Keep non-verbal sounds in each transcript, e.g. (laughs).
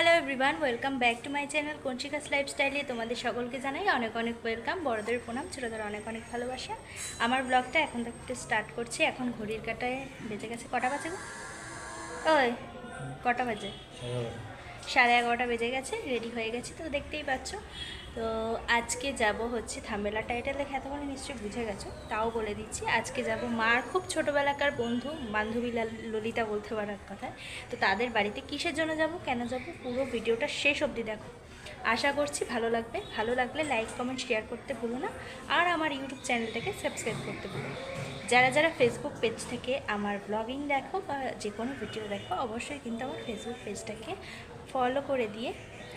Hello everyone welcome back to my channel কঞ্চিকাস লাইফস্টাইলে তোমাদের সকলকে জানাই অনেক অনেক ওয়েলকাম বড়দের প্রণাম, ছোটোদের অনেক অনেক ভালোবাসা। আমার ব্লগটা এখন থেকে স্টার্ট করছি, এখন ঘড়ির কাটায় বেঁচে গেছে কটা বাজে ওই, কটা বাজে? সাড়ে এগারোটা বেজে গেছে রেডি হয়ে গেছি তো দেখতেই পাচ্ছ। তো আজকে যাব হচ্ছে থাম্বেলা টাইটেল দেখে, এতক্ষণে নিশ্চয়ই বুঝে গেছো, তাও বলে দিচ্ছি। আজকে যাব মার খুব ছোটোবেলাকার বন্ধু, বান্ধবী লাল- ললিতা বলতে পারার কথা তো তাদের বাড়িতে কিসের জন্য যাব, কেন যাব, পুরো ভিডিওটা শেষ অবধি দেখো। আশা করছি ভালো লাগবে, ভালো লাগলে লাইক কমেন্ট শেয়ার করতে ভুলো না, আর আমার ইউটিউব চ্যানেলটাকে সাবস্ক্রাইব করতে ভুলো। যারা যারা ফেসবুক পেজ থেকে আমার ব্লগিং দেখো বা যে কোনো ভিডিও দেখো, অবশ্যই কিন্তু আমার ফেসবুক পেজটাকে ফলো করে দিয়ে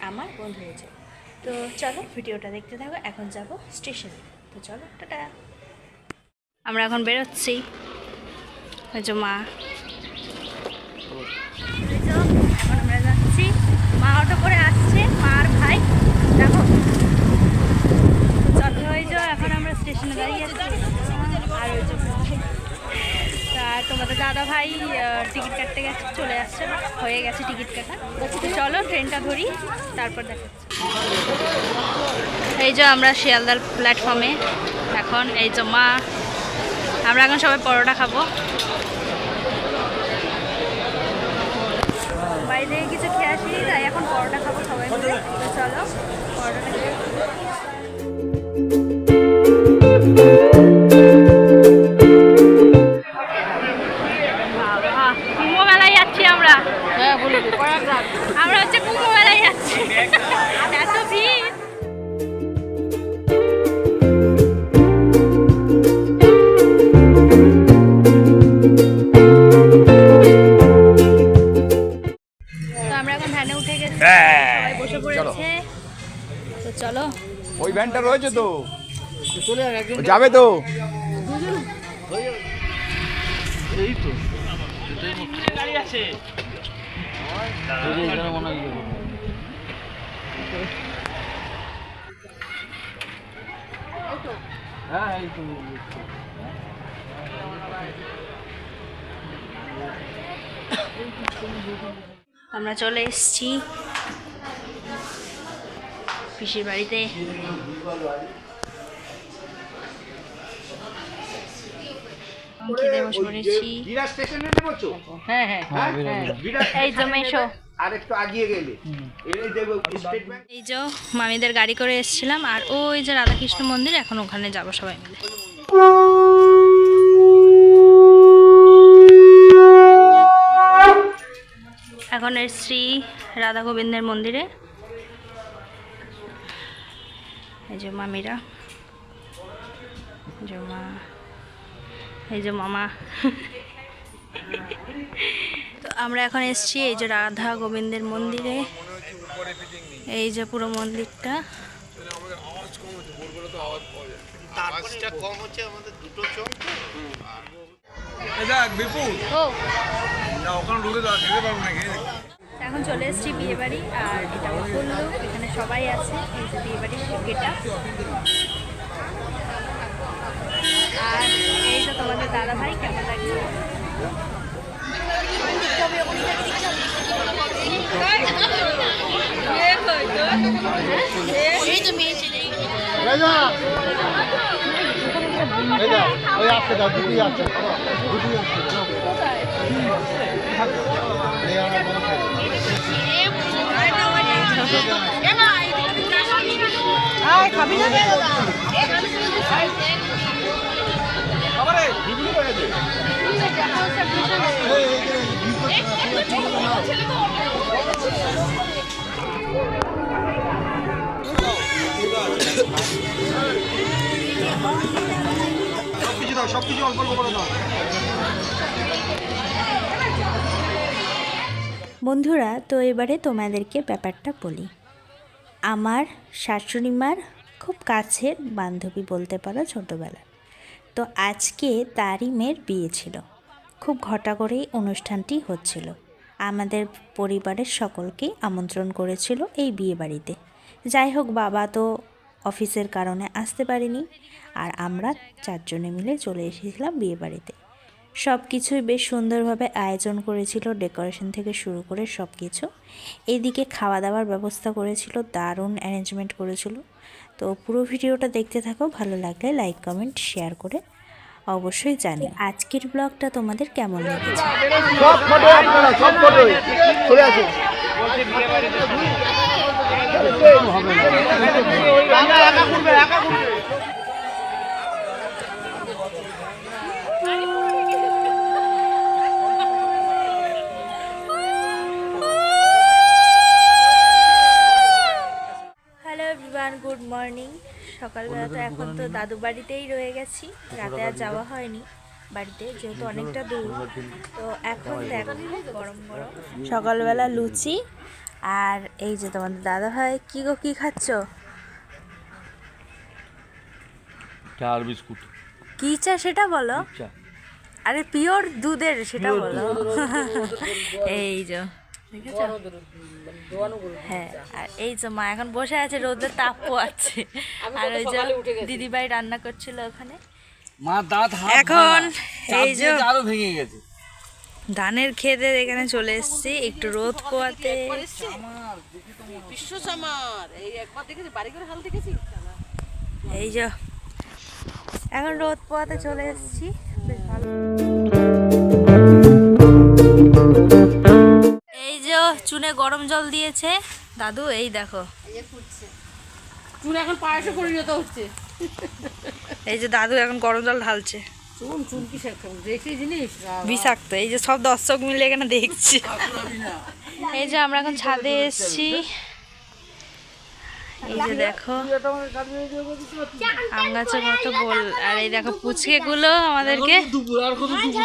আমার বন্ধু হয়েছে তো চলো ভিডিওটা দেখতে থাকো এখন যাব স্টেশনে তো চলো টাটা। আমরা এখন বেরোচ্ছি। ওই যে মা। এখন আমরা যাচ্ছি। মা অটো করে আসছে মা আর ভাই দেখো চলো ওই যে এখন আমরা স্টেশনে দাঁড়িয়ে আছি আর ওই যে তা তোমাদের দাদা ভাই টিকিট কাটতে গেছে, চলে আসছে হয়ে গেছে টিকিট কাটা। চলো ট্রেনটা ধরি, তারপর দেখা এই যে আমরা শিয়ালদার প্ল্যাটফর্মে এখন এই যে মা, আমরা এখন সবাই পরোটা খাব। বাইরে কিছু খেয়ে আসি তাই এখন পরোটা খাব সবাই উঠে গেছি সবাই বসে পড়েছে। তো চলো। ওই ভ্যানটা রয়েছে তো। যাবে তো। আমরা চলে এসেছি। পিসির বাড়িতে। খেতে বসে পড়েছি। স্টেশনে হ্যাঁ হ্যাঁ। এই আগিয়ে গেলে। এই যে মামিদের গাড়ি করে এসেছিলাম আর ওই যে রাধাকৃষ্ণ মন্দির এখন ওখানে যাব সবাই মিলে। এখন এসছি রাধা গোবিন্দের মন্দিরে। এই যে মামিরা। যে মা। এই যে মামা। তো আমরা এখন এসছি এই যে রাধা গোবিন্দের মন্দিরে। এই যে পুরো মন্দিরটা। বিপুল। না ওখানে ঢুকে দাও খেতে পারব না খেয়ে এখন চলে এসেছি বিয়ে বাড়ি আর এটা ফুল লোক এখানে সবাই আছে, এই যে বিয়ে বাড়ির গেটা আর এই যে তোমাদের দাদা ভাই কেমন লাগছে? আছে দুটোই আছে এই আমার বড় ছেলে। এই, এই যে দুটো সব কিছু দাও সব কিছু অল্প অল্প করে দাও বন্ধুরা, তো এবারে তোমাদেরকে ব্যাপারটা বলি। আমার শাশুড়ি মার খুব কাছের বান্ধবী বলতে পারো ছোটোবেলার। তো আজকে তারই মেয়ের বিয়ে ছিল। খুব ঘটা করেই অনুষ্ঠানটি হচ্ছিল। আমাদের পরিবারের সকলকেই আমন্ত্রণ করেছিল এই বিয়ে বাড়িতে। যাই হোক, বাবা তো অফিসের কারণে আসতে পারিনি। আর আমরা চারজনে মিলে চলে এসেছিলাম বিয়ে বাড়িতে। সব কিছুই বেশ সুন্দরভাবে আয়োজন করেছিল ডেকোরেশন থেকে শুরু করে সব কিছু এইদিকে খাওয়া দাওয়ার ব্যবস্থা করেছিল দারুণ অ্যারেঞ্জমেন্ট করেছিল। তো পুরো ভিডিওটা দেখতে থাকো ভালো লাগলে লাইক কমেন্ট শেয়ার করে অবশ্যই জানি আজকের ব্লগটা তোমাদের কেমন লেগেছে? সব এভরিওয়ান গুড মর্নিং সকালবেলা তো এখন তো দাদু বাড়িতেই রয়ে গেছি। রাতে আর যাওয়া হয়নি বাড়িতে যেহেতু অনেকটা দূর। তো এখন দেখো গরম গরম। সকালবেলা লুচি আর এই যে তোমাদের দাদা ভাই কি গো কি খাচ্ছ? চা আর বিস্কুট। কি চা সেটা বলো? আরে পিওর দুধের সেটা বলো। (laughs) এই যে। দেখেছ? হ্যাঁ আর এই যে মা এখন বসে আছে রোদের তাপ আছে আর ওই যে দিদিভাই রান্না করছিল ওখানে। মা দাঁত এখন এই যে আরও ভেঙে গেছে। ধানের খেতে এখানে চলে এসেছি একটু রোদ পোয়াতে। এই একবার দেখেছি বাড়ি করে হাল দেখেছি? এই যে এখন রোদ পোয়াতে চলে এসেছি বেশ ভালো। চুনে গরম জল দিয়েছে। দাদু এই দেখো। চুন এখন পায়েসে পরিণত হচ্ছে। এই যে দাদু এখন গরম জল ঢালছে। চুন চুন কি দেখি জিনিস? বিষাক্ত। এই যে সব দর্শক মিলে এখানে দেখছি। এই যে আমরা এখন ছাদে এসেছি। এই যে দেখো আম গাছে কত বল আর এই দেখো পুচকে গুলো আমাদেরকে দুপুর আর কত দুপুর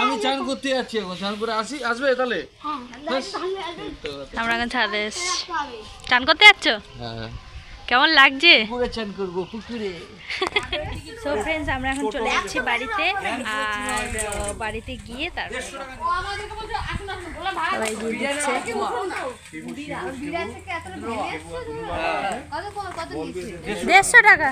আমি চান করতে যাচ্ছি এখন চান করে আসি আসবে তাহলে? আমরা এখন ছাদে এসেছি। চান করতে যাচ্ছ? হ্যাঁ। কেমন লাগছে? পুকুরে চান করব পুকুরে। সো ফ্রেন্ডস আমরা এখন চলে যাচ্ছি বাড়িতে আর বাড়িতে গিয়ে তারপর সবাই দিয়ে দিচ্ছে। দেড়শো টাকা